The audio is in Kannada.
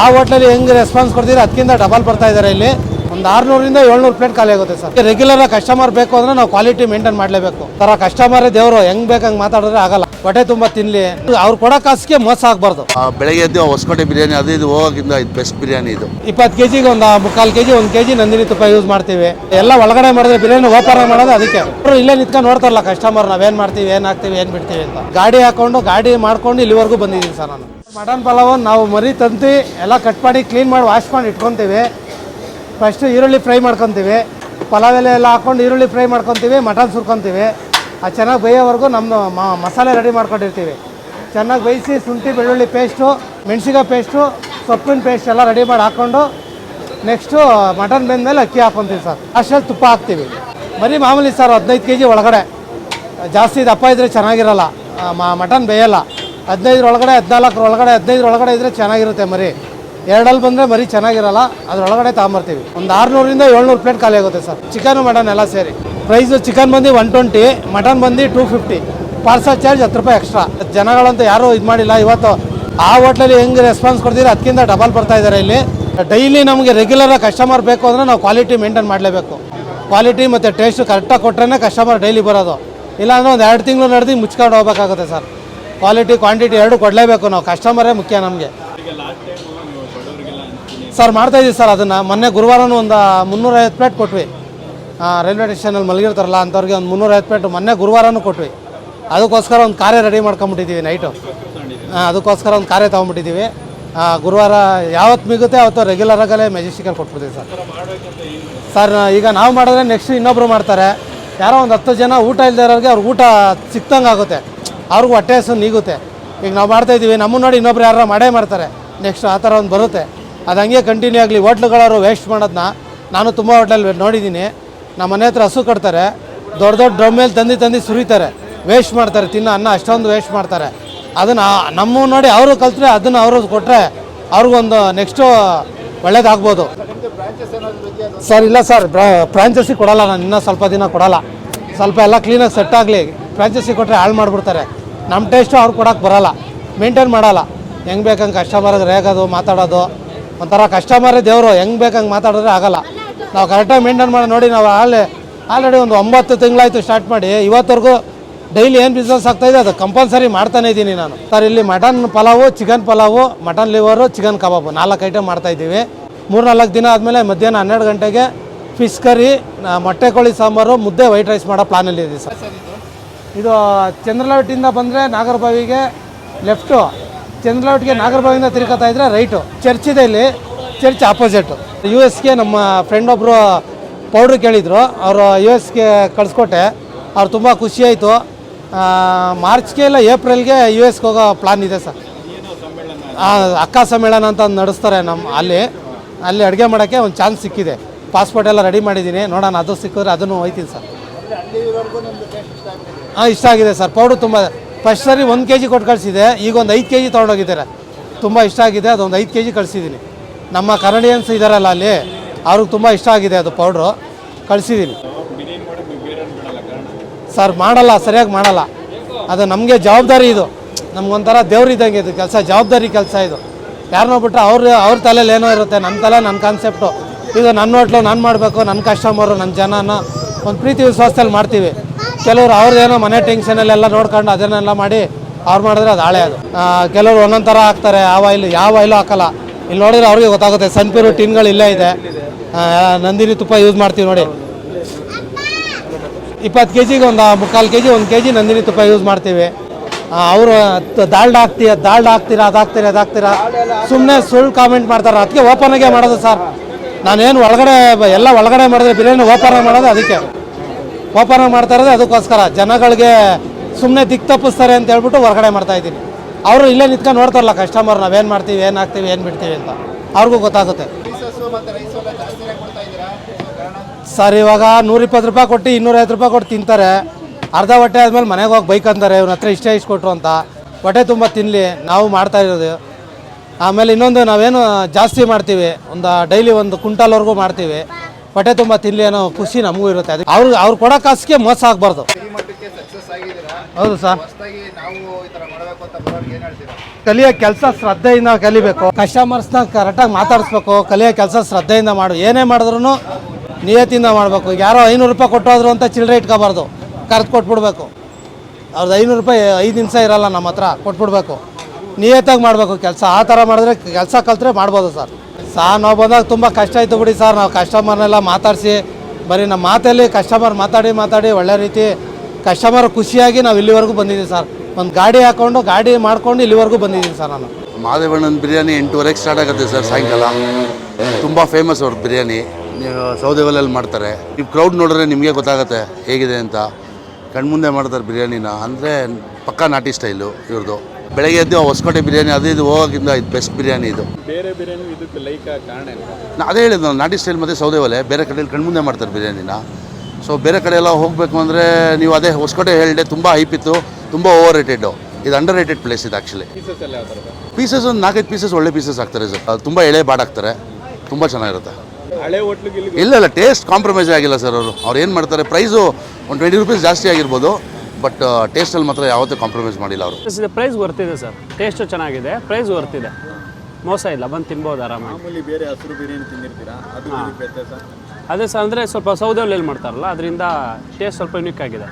ಆ ಹೋಟ್ಲಲ್ಲಿ ಹೆಂಗೆ ರೆಸ್ಪಾನ್ಸ್ ಕೊಡ್ತೀರಿ? ಅದಕ್ಕಿಂತ ಡಬಲ್ ಬರ್ತಾ ಇದ್ದಾರೆ ಇಲ್ಲಿ. ಒಂದು ಆರ್ನೂರಿಂದ ಏಳ್ನೂರು ಪ್ಲೇಟ್ ಖಾಲಿ ಆಗುತ್ತೆ ಸರ್. ರೆಗ್ಯುಲರ್ ಕಸ್ಟಮರ್ ಬೇಕು ಅಂದ್ರೆ ನಾವು ಕ್ವಾಲಿಟಿ ಮೇಂಟೈನ್ ಮಾಡಲೇಬೇಕು. ತರ ಕಸ್ಟಮರೇ ದೇವರು ಹೆಂಗ್ ಬೇಕಂಗೆ ಮಾತಾಡಿದ್ರೆ ಆಗಲ್ಲ. ಹೊಟ್ಟೆ ತುಂಬ ತಿನ್ಲಿ. ಅವ್ರು ಕೊಡೋ ಕಾಸಿಗೆ ಮೋಸ ಆಗಬಾರ್ದು. ಆ, ಬೆಳಗ್ಗೆ ಎದ್ದು ಹೊಸಕೋಟೆ ಬಿರಿಯಾನಿ ಅದು ಇದು ಹೋಗೋಕ್ಕಿಂತ ಇದು ಬೆಸ್ಟ್ ಬಿರಿಯಾನಿ ಇದು. ಇಪ್ಪತ್ತು ಕೆ ಜಿಗೆ ಒಂದು ಮುಕ್ಕಾಲು ಕೆ ಜಿ ಒಂದು ಕೆ ಜಿ ನಂದಿನಿ ತುಪ್ಪ ಯೂಸ್ ಮಾಡ್ತೀವಿ. ಎಲ್ಲ ಒಳಗಡೆ ಮಾಡಿದ್ರೆ ಬಿರಿಯಾನಿ ಓಪನ್ ಮಾಡೋದು ಅದಕ್ಕೆ. ಅವರು ಇಲ್ಲೇ ನಿಂತ್ಕೊಂಡು ನೋಡ್ತಾರಲ್ಲ ಕಸ್ಟಮರ್ ನಾವೇನು ಮಾಡ್ತೀವಿ ಏನು ಹಾಕ್ತೀವಿ ಏನು ಬಿಡ್ತೀವಿ ಅಂತ. ಗಾಡಿ ಹಾಕೊಂಡು ಗಾಡಿ ಮಾಡ್ಕೊಂಡು ಇಲ್ಲಿವರೆಗೂ ಬಂದಿದ್ದೀನಿ ಸರ್ ನಾನು. ಮಟನ್ ಪಲಾವ್ ನಾವು ಮರಿ ತಂತಿ ಎಲ್ಲ ಕಟ್ ಮಾಡಿ ಕ್ಲೀನ್ ಮಾಡಿ ವಾಶ್ ಮಾಡಿ ಇಟ್ಕೊತೀವಿ. ಫಸ್ಟು ಈರುಳ್ಳಿ ಫ್ರೈ ಮಾಡ್ಕೊತೀವಿ. ಪಲಾವ್ ಎಲೆ ಎಲ್ಲ ಹಾಕೊಂಡು ಈರುಳ್ಳಿ ಫ್ರೈ ಮಾಡ್ಕೊತೀವಿ, ಮಟನ್ ಸುರ್ಕೊತೀವಿ. ಅದು ಚೆನ್ನಾಗಿ ಬೇಯೋವರೆಗೂ ನಮ್ಮದು ಮಸಾಲೆ ರೆಡಿ ಮಾಡ್ಕೊಂಡಿರ್ತೀವಿ. ಚೆನ್ನಾಗಿ ಬೇಯಿಸಿ ಶುಂಠಿ, ಬೆಳ್ಳುಳ್ಳಿ ಪೇಸ್ಟು ಮೆಣಸಿಕಾಯಿ ಪೇಸ್ಟು ಸೊಪ್ಪಿನ ಪೇಸ್ಟ್ ಎಲ್ಲ ರೆಡಿ ಮಾಡಿ ಹಾಕ್ಕೊಂಡು ನೆಕ್ಸ್ಟು ಮಟನ್ ಬೆಂದಮೇಲೆ ಅಕ್ಕಿ ಹಾಕ್ಕೊತೀವಿ ಸರ್. ಅಷ್ಟಲ್ಲಿ ತುಪ್ಪ ಹಾಕ್ತೀವಿ. ಬರೀ ಮಾಮೂಲಿ ಸರ್ ಹದಿನೈದು ಕೆ ಜಿ ಒಳಗಡೆ. ಜಾಸ್ತಿ ದಪ್ಪ ಇದ್ದರೆ ಚೆನ್ನಾಗಿರಲ್ಲ. ಮಟನ್ ಬೇಯಲ್ಲ. ಹದಿನೈದರ ಒಳಗಡೆ ಹದಿನಾಲ್ಕರ ಒಳಗಡೆ ಹದಿನೈದರ ಒಳಗಡೆ ಇದ್ದರೆ ಚೆನ್ನಾಗಿರುತ್ತೆ ಮರಿ. ಎರಡಲ್ಲಿ ಬಂದರೆ ಮರಿ ಚೆನ್ನಾಗಿರಲ್ಲ, ಅದರೊಳಗಡೆ ತಗೊಂಬರ್ತೀವಿ. ಒಂದು ಆರುನೂರಿಂದ ಏಳ್ನೂರು ಪ್ಲೇಟ್ ಖಾಲಿ ಆಗುತ್ತೆ ಸರ್. ಚಿಕನ್ ಮಟನ್ ಎಲ್ಲ ಸೇರಿ. ಪ್ರೈಸು ಚಿಕನ್ ಬಂದು ಒನ್ ಟ್ವೆಂಟಿ ಮಟನ್ ಬಂದು ಟೂ ಫಿಫ್ಟಿ ಪಾರ್ಸಲ್ ಚಾರ್ಜ್ ಹತ್ತು ರೂಪಾಯಿ ಎಕ್ಸ್ಟ್ರಾ ಜನಗಳಂತೂ ಯಾರೂ ಇದು ಮಾಡಿಲ್ಲ. ಇವತ್ತು ಆ ಹೋಟ್ಲಲ್ಲಿ ಹೆಂಗೆ ರೆಸ್ಪಾನ್ಸ್ ಕೊಡ್ತೀರಿ? ಅದಕ್ಕಿಂತ ಡಬಲ್ ಬರ್ತಾ ಇದ್ದಾರೆ ಇಲ್ಲಿ. ಡೈಲಿ ನಮಗೆ ರೆಗ್ಯುಲರ್ ಕಸ್ಟಮರ್ ಬೇಕು ಅಂದರೆ ನಾವು ಕ್ವಾಲಿಟಿ ಮೇಂಟೈನ್ ಮಾಡಲೇಬೇಕು. ಕ್ವಾಲಿಟಿ ಮತ್ತು ಟೇಸ್ಟ್ ಕರೆಕ್ಟಾಗಿ ಕೊಟ್ಟರೆ ಕಸ್ಟಮರ್ ಡೈಲಿ ಬರೋದು. ಇಲ್ಲಾಂದರೆ ಒಂದು ಎರಡು ತಿಂಗಳು ನಡೆದು ಮುಚ್ಕೊಂಡು ಹೋಗ್ಬೇಕಾಗುತ್ತೆ ಸರ್. ಕ್ವಾಲಿಟಿ, ಕ್ವಾಂಟಿಟಿ ಎರಡು ಕೊಡಲೇಬೇಕು ನಾವು. ಕಸ್ಟಮರೇ ಮುಖ್ಯ ನಮಗೆ. ಸರ್, ಮಾಡ್ತಾ ಇದ್ದೀವಿ ಸರ್ ಅದನ್ನು. ಮೊನ್ನೆ ಗುರುವಾರನೂ ಒಂದು ಮುನ್ನೂರೈವತ್ತು ಪ್ಲೇಟ್ ಕೊಟ್ವಿ. ರೈಲ್ವೆ ಸ್ಟೇಷನಲ್ಲಿ ಮಲಗಿರ್ತಾರಲ್ಲ ಅಂಥವ್ರಿಗೆ ಒಂದು ಮುನ್ನೂರೈವತ್ತು ಪ್ಲೇಟ್ ಮೊನ್ನೆ ಗುರುವಾರನೂ ಕೊಟ್ವಿ. ಅದಕ್ಕೋಸ್ಕರ ಒಂದು ಕಾರ್ಯ ರೆಡಿ ಮಾಡ್ಕೊಂಬಿಟ್ಟಿದ್ದೀವಿ ನೈಟು. ಅದಕ್ಕೋಸ್ಕರ ಒಂದು ಕಾರ್ಯ ತೊಗೊಂಬಿಟ್ಟಿದ್ದೀವಿ. ಗುರುವಾರ ಯಾವತ್ತು ಮಿಗುತ್ತೆ ಅವತ್ತು ರೆಗ್ಯುಲರ್ ಆಗಲೇ ಮೆಜೆಸ್ಟಿಕಲ್ಲಿ ಕೊಟ್ಬಿಡ್ತೀವಿ ಸರ್. ಸರ್, ಈಗ ನಾವು ಮಾಡಿದ್ರೆ ನೆಕ್ಸ್ಟ್ ಇನ್ನೊಬ್ಬರು ಮಾಡ್ತಾರೆ. ಯಾರೋ ಒಂದು ಹತ್ತು ಜನ ಊಟ ಇಲ್ಲದೆ ಇರೋರಿಗೆ ಅವ್ರಿಗೆ ಊಟ ಸಿಕ್ತಂಗೆ ಆಗುತ್ತೆ ಅವ್ರಿಗೂ ಹೊಟ್ಟೆ ಹಸು ನೀಗುತ್ತೆ. ಈಗ ನಾವು ಮಾಡ್ತಾ ಇದ್ದೀವಿ ನಮ್ಮನ್ನು ನೋಡಿ ಇನ್ನೊಬ್ರು ಯಾರು ಮಾಡೇ ಮಾಡ್ತಾರೆ. ನೆಕ್ಸ್ಟ್ ಆ ಥರ ಒಂದು ಬರುತ್ತೆ. ಅದು ಹಂಗೆ ಕಂಟಿನ್ಯೂ ಆಗಲಿ, ಹೋಟ್ಲುಗಳವರು ವೇಸ್ಟ್ ಮಾಡೋದನ್ನ ನಾನು ತುಂಬ ಹೋಟ್ಲಲ್ಲಿ ನೋಡಿದ್ದೀನಿ ನಮ್ಮ ಮನೆ ಹತ್ರ ಹಸು ಕಟ್ತಾರೆ, ದೊಡ್ಡ ದೊಡ್ಡ ಡ್ರಮ್ ಮೇಲೆ ತಂದು ತಂದು ಸುರಿತಾರೆ. ವೇಸ್ಟ್ ಮಾಡ್ತಾರೆ, ತಿನ್ನೋ ಅನ್ನ ಅಷ್ಟೊಂದು ವೇಸ್ಟ್ ಮಾಡ್ತಾರೆ. ಅದನ್ನು ನಮ್ಮ ನೋಡಿ ಅವರು ಕಲ್ತ್ರೆ ಅದನ್ನು ಅವರು ಕೊಟ್ಟರೆ ಅವ್ರಿಗೊಂದು ನೆಕ್ಸ್ಟು ಒಳ್ಳೇದಾಗ್ಬೋದು. ಸರ್, ಇಲ್ಲ ಸರ್ ಫ್ರಾಂಚೈಸಿ ಕೊಡೋಲ್ಲ ನಾನು, ಇನ್ನೂ ಸ್ವಲ್ಪ ದಿನ ಕೊಡೋಲ್ಲ. ಸ್ವಲ್ಪ ಎಲ್ಲ ಕ್ಲೀನಾಗಿ ಸೆಟ್ ಆಗಲಿ. ಫ್ರಾಂಚೈಸಿ ಕೊಟ್ಟರೆ ಹಾಳು ಮಾಡಿಬಿಡ್ತಾರೆ. ನಮ್ಮ ಟೇಸ್ಟು ಅವ್ರು ಕೊಡೋಕೆ ಬರೋಲ್ಲ. ಮೇಂಟೈನ್ ಮಾಡೋಲ್ಲ. ಹೆಂಗೆ ಬೇಕಂಗೆ ಕಸ್ಟಮರ್ಗೆ ರೇಗೋದು, ಮಾತಾಡೋದು. ಒಂಥರ ಕಸ್ಟಮರೇ ದೇವರು ಹೆಂಗೆ ಬೇಕಂಗೆ ಮಾತಾಡಿದ್ರೆ ಆಗೋಲ್ಲ. ನಾವು ಕರೆಕ್ಟಾಗಿ ಮೇಂಟೈನ್ ಮಾಡಿ, ನೋಡಿ ನಾವು ಆಲ್ರೆ, ಆಲ್ರೆಡಿ ಒಂದು ಒಂಬತ್ತು ತಿಂಗಳಾಯಿತು ಸ್ಟಾರ್ಟ್ ಮಾಡಿ. ಇವತ್ತವರೆಗೂ ಡೈಲಿ ಏನು ಬಿಸ್ನೆಸ್ ಆಗ್ತಾಯಿದೆ ಅದು ಕಂಪಲ್ಸರಿ ಮಾಡ್ತಾನೆ ಇದ್ದೀನಿ ನಾನು. ಸರ್, ಇಲ್ಲಿ mutton pulao chicken pulao mutton liver chicken kebab ನಾಲ್ಕು ಐಟಮ್ ಮಾಡ್ತಾ ಇದ್ದೀವಿ. ಮೂರ್ನಾಲ್ಕು ದಿನ ಆದಮೇಲೆ ಮಧ್ಯಾಹ್ನ ಹನ್ನೆರಡು ಗಂಟೆಗೆ ಫಿಶ್ ಕರಿ ಮೊಟ್ಟೆ ಕೋಳಿ ಸಾಂಬಾರು, ಮುದ್ದೆ ವೈಟ್ ರೈಸ್ ಮಾಡೋ ಪ್ಲಾನಲ್ಲಿ ಇದೆ ಸರ್. ಇದು ಚಂದ್ರಲೌಟಿಂದ ಬಂದರೆ ನಾಗರಬಾವಿಗೆ ಲೆಫ್ಟು ಚಂದ್ರಲೌಟ್ಗೆ ನಾಗರಬಾವಿಯಿಂದ ತಿರ್ಕೋತಾ ಇದ್ರೆ ರೈಟು ಚರ್ಚ್ ಇದೆ ಇಲ್ಲಿ. ಚರ್ಚ್ ಆಪೋಸಿಟು ಯು ಎಸ್ಗೆ ನಮ್ಮ ಫ್ರೆಂಡ್ ಒಬ್ಬರು ಪೌಡ್ರ್ ಕೇಳಿದರು. ಅವರು ಯು ಎಸ್ಗೆ ಕಳಿಸ್ಕೊಟ್ಟೆ. ಅವ್ರು ತುಂಬ ಖುಷಿಯಾಯಿತು ಮಾರ್ಚ್ಗೆ ಇಲ್ಲ ಏಪ್ರಿಲ್ಗೆ ಯು ಎಸ್ಗೆ ಹೋಗೋ ಪ್ಲಾನ್ ಇದೆ ಸರ್. ಅಕ್ಕ ಸಮ್ಮೇಳನ ಅಂತ ನಡೆಸ್ತಾರೆ ನಮ್ಮ ಅಲ್ಲಿ. ಅಲ್ಲಿ ಅಡುಗೆ ಮಾಡೋಕ್ಕೆ ಒಂದು ಚಾನ್ಸ್ ಸಿಕ್ಕಿದೆ. ಪಾಸ್ಪೋರ್ಟ್ ಎಲ್ಲ ರೆಡಿ ಮಾಡಿದ್ದೀನಿ. ನೋಡೋಣ, ಅದು ಸಿಕ್ಕಿದ್ರೆ ಅದನ್ನು ಹೋಯ್ತೀನಿ ಸರ್. ಹಾಂ ಇಷ್ಟ ಆಗಿದೆ ಸರ್. ಪೌಡರ್ ತುಂಬ ಫಸ್ಟ್ ಸರಿ ಒಂದು ಕೆ ಜಿ ಕೊಟ್ಟು ಕಳಿಸಿದೆ. ಈಗ ಒಂದು ಐದು ಕೆ ಜಿ ತೊಗೊಂಡೋಗಿದ್ದಾರೆ ತುಂಬ ಇಷ್ಟ ಆಗಿದೆ. ಅದೊಂದು ಐದು ಕೆ ಜಿ ಕಳಿಸಿದ್ದೀನಿ ನಮ್ಮ ಕನ್ನಡಿಯನ್ಸ್ ಇದ್ದಾರಲ್ಲ ಅಲ್ಲಿ, ಅವ್ರಿಗೆ ತುಂಬ ಇಷ್ಟ ಆಗಿದೆ ಅದು ಪೌಡ್ರು ಕಳಿಸಿದ್ದೀನಿ ಸರ್, ಮಾಡಲ್ಲ, ಸರಿಯಾಗಿ ಮಾಡಲ್ಲ. ಅದು ನಮಗೆ ಜವಾಬ್ದಾರಿ ಇದು. ನಮಗೊಂಥರ ದೇವ್ರು ಇದ್ದಂಗೆ ಇದು ಕೆಲಸ, ಜವಾಬ್ದಾರಿ ಕೆಲಸ ಇದು. ಯಾರನ್ನೋ ಬಿಟ್ಟರೆ ಅವ್ರ ಅವ್ರ ತಲೆಯಲ್ಲಿ ಏನೋ ಇರುತ್ತೆ. ನನ್ನ ತಲೆ ನನ್ನ ಕಾನ್ಸೆಪ್ಟು ಇದು ನನ್ನ ಹೋಟ್ಲು, ನಾನು ಮಾಡಬೇಕು ನನ್ನ ಕಸ್ಟಮರು ನನ್ನ ಜನನ. ಒಂದು ಪ್ರೀತಿ ವಿಶ್ವಾಸದಲ್ಲಿ ಮಾಡ್ತೀವಿ. ಕೆಲವರು ಅವ್ರದ್ದೇನೋ ಮನೆ ಟೆನ್ಷನಲ್ಲೆಲ್ಲ ನೋಡ್ಕೊಂಡು ಅದನ್ನೆಲ್ಲ ಮಾಡಿ ಅವ್ರು ಮಾಡಿದ್ರೆ ಅದು ಹಾಳೆ ಅದು. ಕೆಲವರು ಒಂದೊಂದು ಥರ ಹಾಕ್ತಾರೆ, ಆ ಆಯಿಲ್ ಯಾವ ಆಯಿಲು ಹಾಕಲ್ಲ. ಇಲ್ಲಿ ನೋಡಿದ್ರೆ ಅವ್ರಿಗೆ ಗೊತ್ತಾಗುತ್ತೆ ಸನ್ಪ್ಯೂರ್ ಟಿನ್ಗಳು ಇಲ್ಲೇ ಇದೆ. ನಂದಿನಿ ತುಪ್ಪ ಯೂಸ್ ಮಾಡ್ತೀವಿ ನೋಡಿ. ಇಪ್ಪತ್ತು ಕೆ ಜಿಗೆ ಒಂದು ಮುಕ್ಕಾಲು ಕೆ ಜಿ ಒಂದು ಕೆ ಜಿ ನಂದಿನಿ ತುಪ್ಪ ಯೂಸ್ ಮಾಡ್ತೀವಿ. ಅವರು ದಾಲ್ಡ ಹಾಕ್ತೀಯ ದಾಲ್ಡ ಹಾಕ್ತೀರಾ, ಅದು ಹಾಕ್ತೀರಾ ಸುಮ್ಮನೆ ಸುಳ್ಳು ಕಾಮೆಂಟ್ ಮಾಡ್ತಾರೆ. ಅದಕ್ಕೆ ಓಪನಾಗೆ ಮಾಡೋದು ಸರ್ ನಾನೇನು ಒಳಗಡೆ ಎಲ್ಲ ಒಳಗಡೆ ಮಾಡಿದ್ರೆ ಬಿರಿಯಾನಿ ಓಪನ್ ಮಾಡೋದು ಅದಕ್ಕೆ. ಓಪನ್ ಮಾಡ್ತಾ ಇರೋದು ಅದಕ್ಕೋಸ್ಕರ. ಜನಗಳಿಗೆ ಸುಮ್ಮನೆ ದಿಕ್ ತಪ್ಪಿಸ್ತಾರೆ ಅಂತ ಹೇಳ್ಬಿಟ್ಟು ಹೊರಗಡೆ ಮಾಡ್ತಾ ಇದ್ದೀನಿ. ಅವರು ಇಲ್ಲೇ ನಿಂತ್ಕೊಂಡು ನೋಡ್ತಾರಲ್ಲ ಕಸ್ಟಮರ್ ನಾವೇನು ಮಾಡ್ತೀವಿ, ಏನು ಹಾಕ್ತೀವಿ ಏನು ಬಿಡ್ತೀವಿ ಅಂತ. ಅವ್ರಿಗೂ ಗೊತ್ತಾಗುತ್ತೆ. ಸರ್, ಇವಾಗ ನೂರಿಪ್ಪತ್ತು ರೂಪಾಯಿ ಕೊಟ್ಟು ಇನ್ನೂರೈವತ್ತು ರೂಪಾಯಿ ಕೊಟ್ಟು ತಿಂತಾರೆ. ಅರ್ಧ ಹೊಟ್ಟೆ ಆದಮೇಲೆ ಮನೆಗೆ ಹೋಗಿ ಬೈಕ್ ಅಂತಾರೆ, ಇವ್ನ ಹತ್ರ ಇಷ್ಟೇ ಕೊಟ್ಟರು ಅಂತ. ಹೊಟ್ಟೆ ತುಂಬ ತಿನ್ನಲಿ ನಾವು ಮಾಡ್ತಾ ಇರೋದು. ಆಮೇಲೆ ಇನ್ನೊಂದು ನಾವೇನು ಜಾಸ್ತಿ ಮಾಡ್ತೀವಿ, ಒಂದು ಡೈಲಿ ಒಂದು ಕುಂಟಲ್ವರೆಗೂ ಮಾಡ್ತೀವಿ. ಹೊಟ್ಟೆ ತುಂಬ ತಿನ್ನಲಿ ಅನ್ನೋ ಖುಷಿ ನಮಗೂ ಇರುತ್ತೆ. ಅದಕ್ಕೆ ಅವ್ರು ಅವ್ರು ಕೊಡೋ ಕಾಸಿಗೆ ಮೋಸ ಆಗಬಾರ್ದು. ಹೌದು ಸರ್. ಕಲಿಯೋ ಕೆಲಸ ಶ್ರದ್ಧೆಯಿಂದ ಕಲಿಬೇಕು. ಕಸ್ಟಮರ್ಸ್ನ ಕರೆಕ್ಟಾಗಿ ಮಾತಾಡಿಸ್ಬೇಕು. ಕಲಿಯೋ ಕೆಲಸ ಶ್ರದ್ಧೆಯಿಂದ ಮಾಡು. ಏನೇ ಮಾಡಿದ್ರು ನಿಯತ್ತಿಂದ ಮಾಡಬೇಕು. ಯಾರೋ ಐನೂರು ರೂಪಾಯಿ ಕೊಟ್ಟೋದ್ರು ಅಂತ ಚಿಲ್ಲರೆ ಇಟ್ಕೋಬಾರ್ದು. ಕರೆದು ಕೊಟ್ಬಿಡ್ಬೇಕು. ಅವ್ರದ್ದು ಐನೂರು ರೂಪಾಯಿ ಐದು ನಿಮಿಷ ಇರಲ್ಲ ನಮ್ಮ ಹತ್ರ. ಕೊಟ್ಬಿಡ್ಬೇಕು. ನಿಯತ್ತಾಗಿ ಮಾಡಬೇಕು ಕೆಲಸ. ಆ ಥರ ಮಾಡಿದ್ರೆ ಕೆಲಸ ಕಲ್ತ್ರೆ ಮಾಡ್ಬೋದು ಸರ್. ಸಾ ನಾವು ಬಂದಾಗ ತುಂಬ ಕಷ್ಟ ಆಯಿತು ಬಿಡಿ ಸರ್. ನಾವು ಕಸ್ಟಮರ್ನೆಲ್ಲ ಮಾತಾಡಿಸಿ, ಬರೀ ನಮ್ಮ ಮಾತಲ್ಲಿ ಕಸ್ಟಮರ್ ಮಾತಾಡಿ ಮಾತಾಡಿ ಒಳ್ಳೆ ರೀತಿ ಕಸ್ಟಮರ್ ಖುಷಿಯಾಗಿ ನಾವು ಇಲ್ಲಿವರೆಗೂ ಬಂದಿದ್ದೀವಿ ಸರ್. ಒಂದು ಗಾಡಿ ಹಾಕೊಂಡು, ಗಾಡಿ ಮಾಡ್ಕೊಂಡು ಇಲ್ಲಿವರೆಗೂ ಬಂದಿದ್ದೀನಿ ಸರ್ ನಾನು. ಮಾದೇವಣ್ಣನ ಬಿರಿಯಾನಿ ಎಂಟೂವರೆಗೆ ಸ್ಟಾರ್ಟ್ ಆಗುತ್ತೆ ಸರ್ ಸಾಯಂಕಾಲ. ತುಂಬ ಫೇಮಸ್ ಅವ್ರದ್ದು ಬಿರಿಯಾನಿ. ನೀವು ಸೌದೆ ಒಲೆಯಲ್ಲಿ ಮಾಡ್ತಾರೆ. ನೀವು ಕ್ರೌಡ್ ನೋಡಿದ್ರೆ ನಿಮಗೆ ಗೊತ್ತಾಗುತ್ತೆ ಹೇಗಿದೆ ಅಂತ. ಕಣ್ಮುಂದೆ ಮಾಡ್ತಾರೆ ಬಿರಿಯಾನಿನ. ಅಂದರೆ ಪಕ್ಕಾ ನಾಟಿ ಸ್ಟೈಲು ಇವ್ರದ್ದು ಬೆಳಗ್ಗೆ ಎದ್ದು ಆ ಹೊಸಕೋಟೆ ಬಿರಿಯಾನಿ ಅದು ಇದು ಹೋಗೋಕ್ಕಿಂತ ಇದು ಬೆಸ್ಟ್ ಬಿರಿಯಾನಿ ಇದು. ಬೇರೆ ಬಿರಿಯಾನಿ ಇದಕ್ಕೆ ಲೈಕ್ ಕಾರಣ ನಾ ಅದೇ ಹೇಳಿದ್ದು ನಾನು ನಾಟಿ ಸ್ಟೈಲ್ ಮತ್ತು ಸೌದೆ ಒಲೆ ಬೇರೆ ಕಡೆಯಲ್ಲಿ ಕಣ್ಮುಂದೆ ಮಾಡ್ತಾರೆ ಬಿರಿಯಾನಿನ. ಸೊ ಬೇರೆ ಕಡೆ ಎಲ್ಲ ಹೋಗಬೇಕು ಅಂದರೆ ನೀವು ಅದೇ ಹೊಸಕೋಟೆ ಹೇಳಿದೆ ತುಂಬ ಹೈಪ್ ಇತ್ತು ತುಂಬ ಓವರ್ ರೇಟೆಡ್ ಇದು ಅಂಡರ್ ರೇಟೆಡ್ ಪ್ಲೇಸ್ ಇದು ಆ್ಯಕ್ಚುಲಿ ಪೀಸಸ್ ಒಂದು ನಾಲ್ಕೈದು ಪೀಸಸ್ ಒಳ್ಳೆ ಪೀಸಸ್ ಆಗ್ತಾರೆ ಸರ್ ಅದು ತುಂಬ ಎಳೆ ಬಾಡ್ ಹಾಕ್ತಾರೆ ತುಂಬ ಚೆನ್ನಾಗಿರುತ್ತೆ. ಇಲ್ಲ ಇಲ್ಲ ಟೇಸ್ಟ್ ಕಾಂಪ್ರಮೈಸ್ ಆಗಿಲ್ಲ ಸರ್ ಅವರು. ಅವ್ರು ಏನು ಮಾಡ್ತಾರೆ ಪ್ರೈಸು ಒಂದು ಟ್ವೆಂಟಿ ರುಪೀಸ್ ಜಾಸ್ತಿ ಆಗಿರ್ಬೋದು. ಬಟ್ ಟೇಸ್ಟಲ್ಲಿ ಮಾತ್ರ ಯಾವತ್ತೂ ಕಾಂಪ್ರಮೈಸ್ ಮಾಡಿಲ್ಲ ಅವರು. ಇದೆ ಪ್ರೈಸ್ ವರ್ತಿದೆ ಸರ್ ಟೇಸ್ಟು ಚೆನ್ನಾಗಿದೆ ಪ್ರೈಸ್ ವರ್ತಿದೆ ಮೋಸ ಇಲ್ಲ ಬಂದು ತಿನ್ಬೋದು ಆರಾಮಾಗಿ. ಬೇರೆ ಹಸಿರು ಬಿರಿಯಾನಿ ತಿಂದಿರ್ತೀರಾ? ಅದೇ ಸರ್ ಅಂದರೆ ಸ್ವಲ್ಪ ಸೌದೆ ಒಲೆಯಲ್ಲಿ ಮಾಡ್ತಾರಲ್ಲ ಅದರಿಂದ ಟೇಸ್ಟ್ ಸ್ವಲ್ಪ ಯುನಿಕ್ ಆಗಿದೆ.